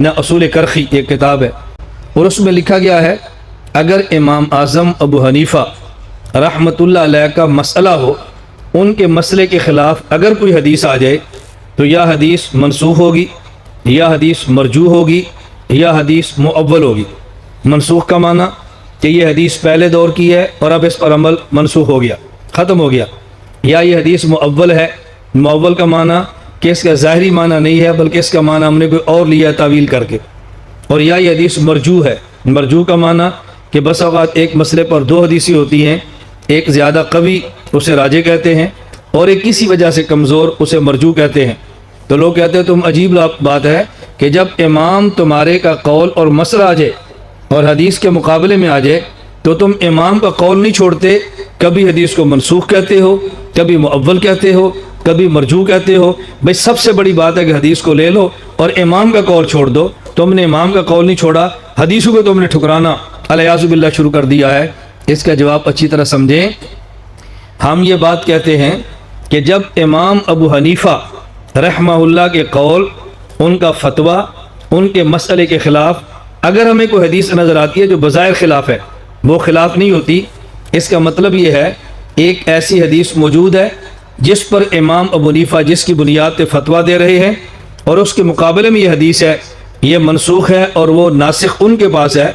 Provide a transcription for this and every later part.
نہ اصول کرخی یہ کتاب ہے۔ اور اس میں لکھا گیا ہے، اگر امام اعظم ابو حنیفہ رحمۃ اللہ علیہ کا مسئلہ ہو، ان کے مسئلے کے خلاف اگر کوئی حدیث آ جائے، تو یا حدیث منسوخ ہوگی، یا حدیث مرجو ہوگی، یا حدیث معول ہوگی۔ منسوخ کا معنی کہ یہ حدیث پہلے دور کی ہے اور اب اس پر عمل منسوخ ہو گیا، ختم ہو گیا۔ یا یہ حدیث معول ہے معول کا معنی کہ اس کا ظاہری معنی نہیں ہے بلکہ اس کا معنی ہم نے کوئی اور لیا تعویل کر کے۔ اور یا یہ حدیث مرجو ہے۔ مرجو کا معنی کہ بس اوقات ایک مسئلے پر دو حدیثی ہوتی ہیں۔ ایک زیادہ قوی اسے راجے کہتے ہیں اور ایک کسی وجہ سے کمزور اسے مرجو کہتے ہیں۔ تو لوگ کہتے ہیں تم عجیب بات ہے کہ جب امام تمہارے کا قول اور مسئلہ آ جائے اور حدیث کے مقابلے میں آ جائے تو تم امام کا قول نہیں چھوڑتے۔ کبھی حدیث کو منسوخ کہتے ہو، کبھی معول کہتے ہو کبھی مرجو کہتے ہو، بھائی سب سے بڑی بات ہے کہ حدیث کو لے لو اور امام کا قول چھوڑ دو۔ تم نے امام کا قول نہیں چھوڑا، حدیثوں کو تم نے ٹھکرانا۔ الیاز باللہ شروع کر دیا ہے۔ اس کا جواب اچھی طرح سمجھیں۔ ہم یہ بات کہتے ہیں کہ جب امام ابو حنیفہ رحمہ اللہ کے قول، ان کا فتویٰ، ان کے مسئلے کے خلاف، اگر ہمیں کوئی حدیث نظر آتی ہے جو بظاہر خلاف ہے، وہ خلاف نہیں ہوتی۔ اس کا مطلب یہ ہے، ایک ایسی حدیث موجود ہے جس پر امام ابو حنیفہ جس کی بنیاد پہ فتویٰ دے رہے ہیں اور اس کے مقابلے میں یہ حدیث ہے، یہ منسوخ ہے اور وہ ناسخ ان کے پاس ہے۔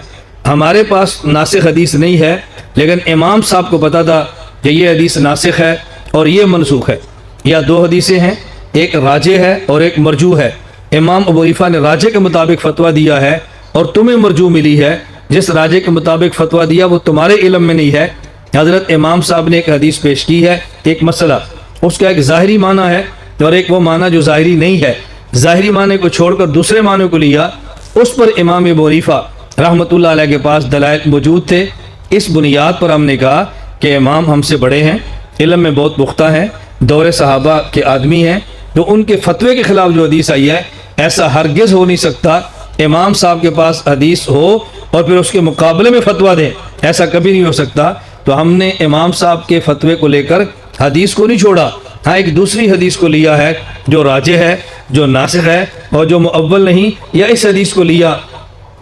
ہمارے پاس ناسخ حدیث نہیں ہے، لیکن امام صاحب کو پتا تھا کہ یہ حدیث ناسخ ہے اور یہ منسوخ ہے۔ یا دو حدیثیں ہیں، ایک راجے ہے اور ایک مرجو ہے۔ امام ابو عیفہ نے راجے کے مطابق فتویٰ دیا ہے اور تمہیں مرجو ملی ہے۔ جس راجے کے مطابق فتویٰ دیا وہ تمہارے علم میں نہیں ہے۔ حضرت امام صاحب نے ایک حدیث پیش کی ہے، ایک مسئلہ۔ اس کا ایک ظاہری معنی ہے اور ایک وہ معنی جو ظاہری نہیں ہے۔ ظاہری معنی کو چھوڑ کر دوسرے معنی کو لیا، اس پر امام ابو عیفہ رحمۃ اللہ علیہ کے پاس دلائل موجود تھے۔ اس بنیاد پر ہم نے کہا کہ امام ہم سے بڑے ہیں، علم میں بہت پختہ ہیں، دور صحابہ کے آدمی ہیں۔ تو ان کے فتوے کے خلاف جو حدیث آئی ہے، ایسا ہرگز ہو نہیں سکتا امام صاحب کے پاس حدیث ہو اور پھر اس کے مقابلے میں فتویٰ دیں ایسا کبھی نہیں ہو سکتا۔ تو ہم نے امام صاحب کے فتوے کو لے کر حدیث کو نہیں چھوڑا۔ ہاں ایک دوسری حدیث کو لیا ہے جو راجے ہے، جو ناسخ ہے اور جو معول نہیں، یا اس حدیث کو لیا۔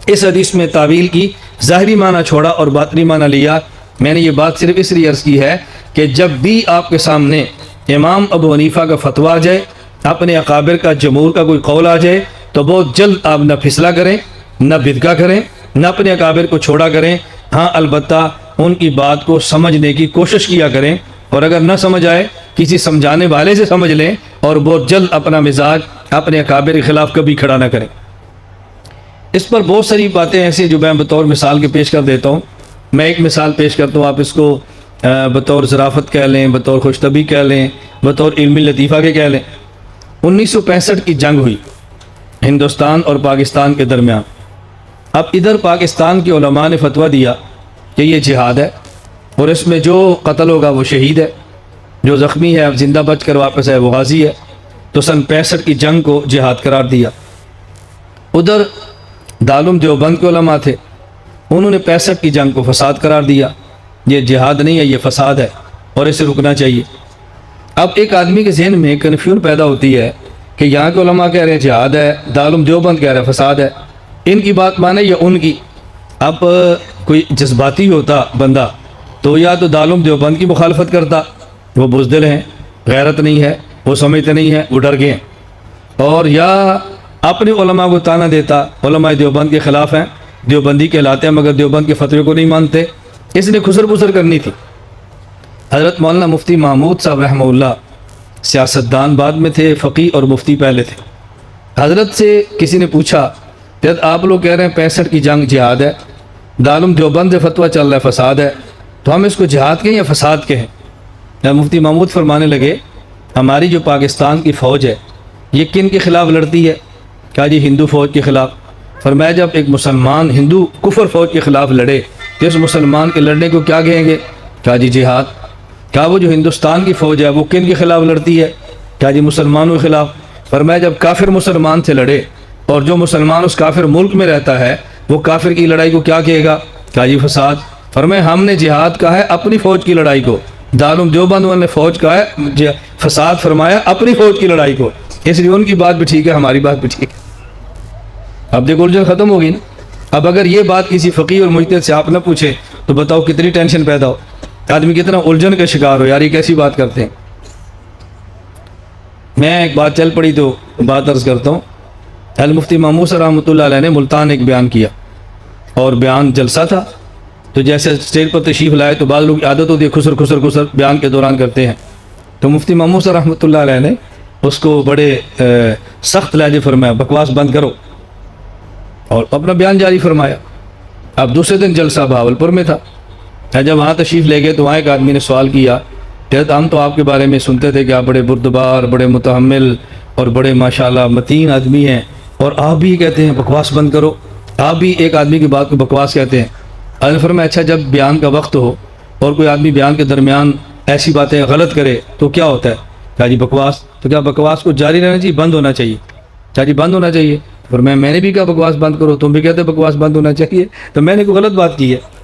اس حدیث میں تعویل کی ظاہری معنی چھوڑا اور باطنی معنی لیا۔ میں نے یہ بات صرف اس لیے عرض کی ہے کہ جب بھی آپ کے سامنے امام ابو حنیفہ کا فتویٰ آ جائے، اپنے اقابر کا، جمہور کا کوئی قول آ جائے، تو بہت جلد آپ نہ پھسلا کریں، نہ بدگا کریں، نہ اپنے اقابر کو چھوڑا کریں۔ ہاں البتہ ان کی بات کو سمجھنے کی کوشش کیا کریں۔ اور اگر نہ سمجھ آئے، کسی سمجھانے والے سے سمجھ لیں اور بہت جلد اپنا مزاج، اپنے اکابر کے خلاف کبھی کھڑا نہ کریں۔ اس پر بہت ساری باتیں ایسی جو میں بطور مثال کے پیش کر دیتا ہوں۔ میں ایک مثال پیش کرتا ہوں، آپ اس کو بطور ذرافت کہہ لیں، بطور خوش طبی کہہ لیں، بطور علمی لطیفہ کے کہہ لیں۔ انیس سو پینسٹھ کی جنگ ہوئی ہندوستان اور پاکستان کے درمیان۔ اب ادھر پاکستان کے علماء نے فتویٰ دیا کہ یہ جہاد ہے۔ اور اس میں جو قتل ہوگا وہ شہید ہے، جو زخمی ہے، اب زندہ بچ کر واپس ہے وہ غازی ہے۔ تو سن پینسٹھ کی جنگ کو جہاد قرار دیا۔ ادھر دالم دیوبند کے علماء تھے، انہوں نے پینسٹھ کی جنگ کو فساد قرار دیا۔ یہ جہاد نہیں ہے، یہ فساد ہے اور اسے رکنا چاہیے۔ اب ایک آدمی کے ذہن میں کنفیون پیدا ہوتی ہے کہ یہاں کے علماء کہہ رہے ہیں جہاد ہے، دالم دیوبند کہہ رہے ہیں فساد ہے۔ ان کی بات مانے یا ان کی؟ اب کوئی جذباتی ہوتا بندہ تو یا تو دالم دیوبند کی مخالفت کرتا۔ وہ بزدل ہیں، غیرت نہیں ہے، وہ سمجھتے نہیں ہیں، وہ ڈر گئے ہیں۔ اور یا اپنے علماء کو تانا دیتا، علماء دیوبند کے خلاف ہیں، دیوبندی کہلاتے ہیں، مگر دیوبند کے فتوے کو نہیں مانتے۔ اس نے خسر بسر کرنی تھی۔ حضرت مولانا مفتی محمود صاحب رحمہ اللہ سیاستدان بعد میں تھے، فقی اور مفتی پہلے تھے۔ حضرت سے کسی نے پوچھا، جب آپ لوگ کہہ رہے ہیں پینسٹھ کی جنگ جہاد ہے، دالم دیوبند فتویٰ چل رہا ہے، فساد ہے تو ہم اس کو جہاد کہیں یا فساد کہیں مفتی محمود فرمانے لگے، ہماری جو پاکستان کی فوج ہے، یہ کن کے خلاف لڑتی ہے؟ کیا جی ہندو فوج کے خلاف؟ فرمایا جب ایک مسلمان ہندو کفر فوج کے خلاف لڑے، تو اس مسلمان کے لڑنے کو کیا کہیں گے؟ کیا جی جہاد؟ کیا وہ جو ہندوستان کی فوج ہے، وہ کن کے خلاف لڑتی ہے؟ کیا جی مسلمانوں کے خلاف؟ فرمایا جب کافر مسلمان سے لڑے اور جو مسلمان اس کافر ملک میں رہتا ہے، وہ کافر کی لڑائی کو کیا کہے گا؟ کیا جی فساد؟ فرمایا ہم نے جہاد کہا ہے اپنی فوج کی لڑائی کو۔ دارم دیوبند نے فوج کا ہے جی، فساد فرمایا اپنی فوج کی لڑائی کو۔ اس لیے ان کی بات بھی ٹھیک ہے، ہماری بات بھی ٹھیک ہے۔ اب دیکھ الجھن ختم ہوگی نا۔ اب اگر یہ بات کسی فقیر اور مجتہد سے آپ نہ پوچھیں، تو بتاؤ کتنی ٹینشن پیدا ہو۔ آدمی کتنا الجھن کا شکار ہو، یار، یہ کیسی بات کرتے ہیں؟ میں ایک بات چل پڑی تو بات عرض کرتا ہوں۔ المفتی محمود رحمۃ اللہ علیہ نے ملتان ایک بیان کیا اور بیان جلسہ تھا۔ تو جیسے اسٹیج پر تشریف لائے تو بعض لوگ کی عادت ہوتی ہے خسر خسر خسر بیان کے دوران کرتے ہیں۔ تو مفتی محمود رحمۃ اللہ علیہ نے اس کو بڑے سخت لہجے فرمایا، بکواس بند کرو۔ اور اپنا بیان جاری فرمایا۔ اب دوسرے دن جلسہ بھاول پور میں تھا۔ جب وہاں تشریف لے گئے تو وہاں ایک آدمی نے سوال کیا کہ ہم تو آپ کے بارے میں سنتے تھے کہ آپ بڑے بردبار، بڑے متحمل اور بڑے ماشاءاللہ متین آدمی ہیں۔ اور آپ بھی کہتے ہیں، بکواس بند کرو۔ آپ بھی ایک آدمی کی بات کو بکواس کہتے ہیں۔ الفرما اچھا جب بیان کا وقت ہو اور کوئی آدمی بیان کے درمیان ایسی باتیں غلط کرے، تو کیا ہوتا ہے؟ چاہ جی بکواس. تو کیا بکواس کو جاری رہنا چاہیے؟ بند ہونا چاہیے. کیا جی بند ہونا چاہیے. اور میں میں نے بھی کہا بکواس بند کرو، تم بھی کہتے ہو بکواس بند ہونا چاہیے. تو میں نے کوئی غلط بات کی ہے؟